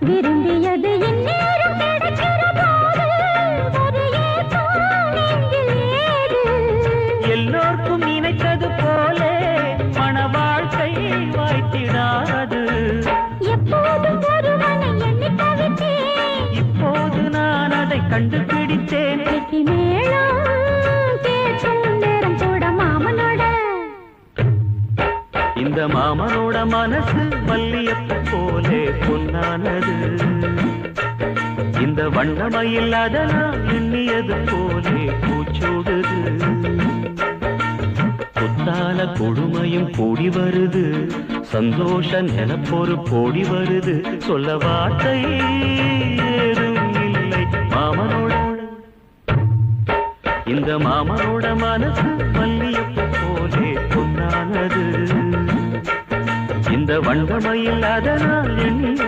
விரும்பியது இந்நேரம் கிடைக்கிற போது எல்லோர்க்கும் நினைத்தது போலே மன வாழ்க்கை வாய்த்திடாது. எப்போதும் ஒருவனை எண்ணி தவித்தேன். இப்போது நான் அதை கண்டுபிடித்தேன். இந்த மாமனோட மனசு மல்லியப்பு போலே பொன்னானது. இந்த வண்ணமயில் அதனால் எண்ணியது போலே பூச்சோடுது. புத்தால கொடுமையும் கூடி வருது. சந்தோஷ நிலப்பொரு போடி வருது. சொல்ல வார்த்தை மாமனோட இந்த மாமனோட மனசு வண்டமையில் அதனால் எண்ணி